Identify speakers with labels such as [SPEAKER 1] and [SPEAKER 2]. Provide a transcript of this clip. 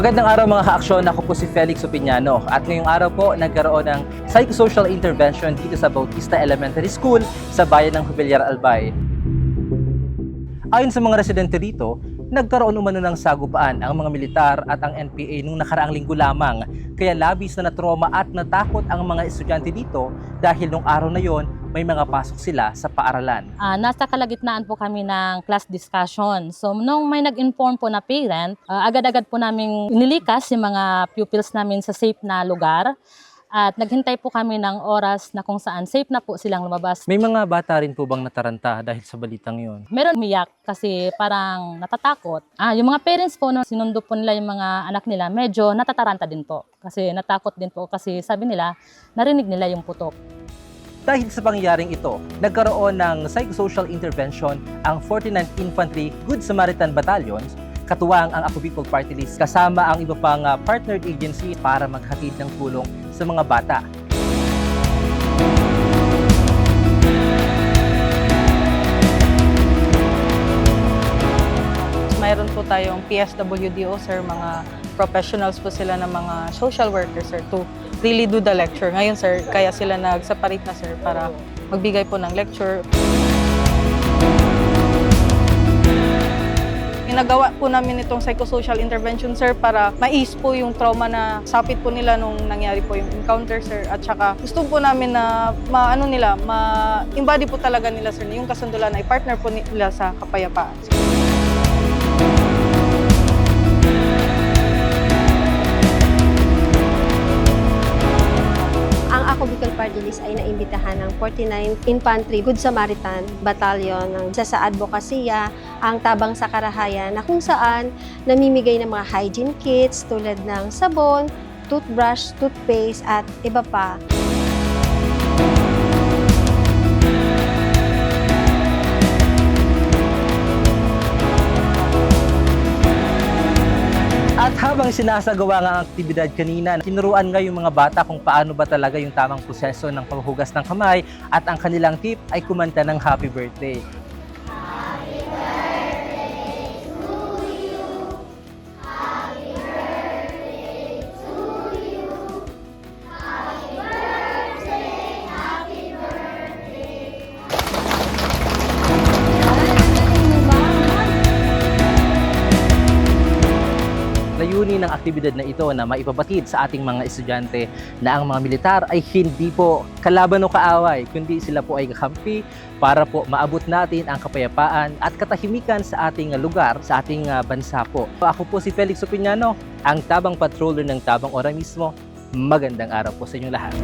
[SPEAKER 1] Magandang araw mga kaaksyon, ako po si Felix Opiniano at ngayong araw po nagkaroon ng psychosocial intervention dito sa Bautista Elementary School sa bayan ng Jubilar Albay. Ayon sa mga residente dito, nagkaroon umano ng sagupaan ang mga militar at ang NPA nung nakaraang linggo lamang. Kaya labis na natroma at natakot ang mga estudyante dito dahil nung araw na yon may mga pasok sila sa paaralan.
[SPEAKER 2] Ah, nasa kalagitnaan po kami ng class discussion. So, nung may nag-inform po na parent, ah, agad-agad po namin inilikas yung mga pupils namin sa safe na lugar. At naghintay po kami ng oras na kung saan safe na po silang lumabas.
[SPEAKER 1] May mga bata rin po bang nataranta dahil sa balitang yon?
[SPEAKER 2] Meron umiyak kasi parang natatakot. Ah, yung mga parents po, no, sinundo po nila yung mga anak nila, medyo natataranta din po. Kasi natakot din po kasi sabi nila, narinig nila yung putok.
[SPEAKER 1] Dahil sa pangyayaring ito, nagkaroon ng psychosocial intervention ang 49th Infantry Good Samaritan Battalion katuwang ang Ako Bicol Party List kasama ang iba pang ah, partnered agency para maghatid ng tulong sa mga bata.
[SPEAKER 3] Mayroon po tayong PSWDO, sir, mga professionals po sila ng mga social workers, sir, to really do the lecture. Ngayon, sir, kaya sila nag-separate na, sir, para magbigay po ng lecture. Ginagawa po namin itong psychosocial intervention, sir, para ma-ease po yung trauma na sapit po nila nung nangyari po yung encounter, sir. At saka gusto po namin na ma-ano nila, ma-embody po talaga nila, sir, yung kasundulan ay partner po nila sa kapayapaan.
[SPEAKER 4] Ang List ay naimbitahan ng 49th Infantry Good Samaritan Battalion ng isa sa advokasya, ang Tabang sa Karahayan na kung saan namimigay ng mga hygiene kits tulad ng sabon, toothbrush, toothpaste at iba pa.
[SPEAKER 1] Habang sinasagawa nga ang aktibidad kanina, tinuruan nga yung mga bata kung paano ba talaga yung tamang proseso ng paghuhugas ng kamay at ang kanilang tip ay kumanta ng happy birthday. Layunin ng aktibidad na ito na maipabatid sa ating mga estudyante na ang mga militar ay hindi po kalaban o kaaway, kundi sila po ay kakampi para po maabot natin ang kapayapaan at katahimikan sa ating lugar, sa ating ah, bansa po. Ako po si Felix Opiniano, ang tabang patroller ng Tabang Ora mismo. Magandang araw po sa inyong lahat.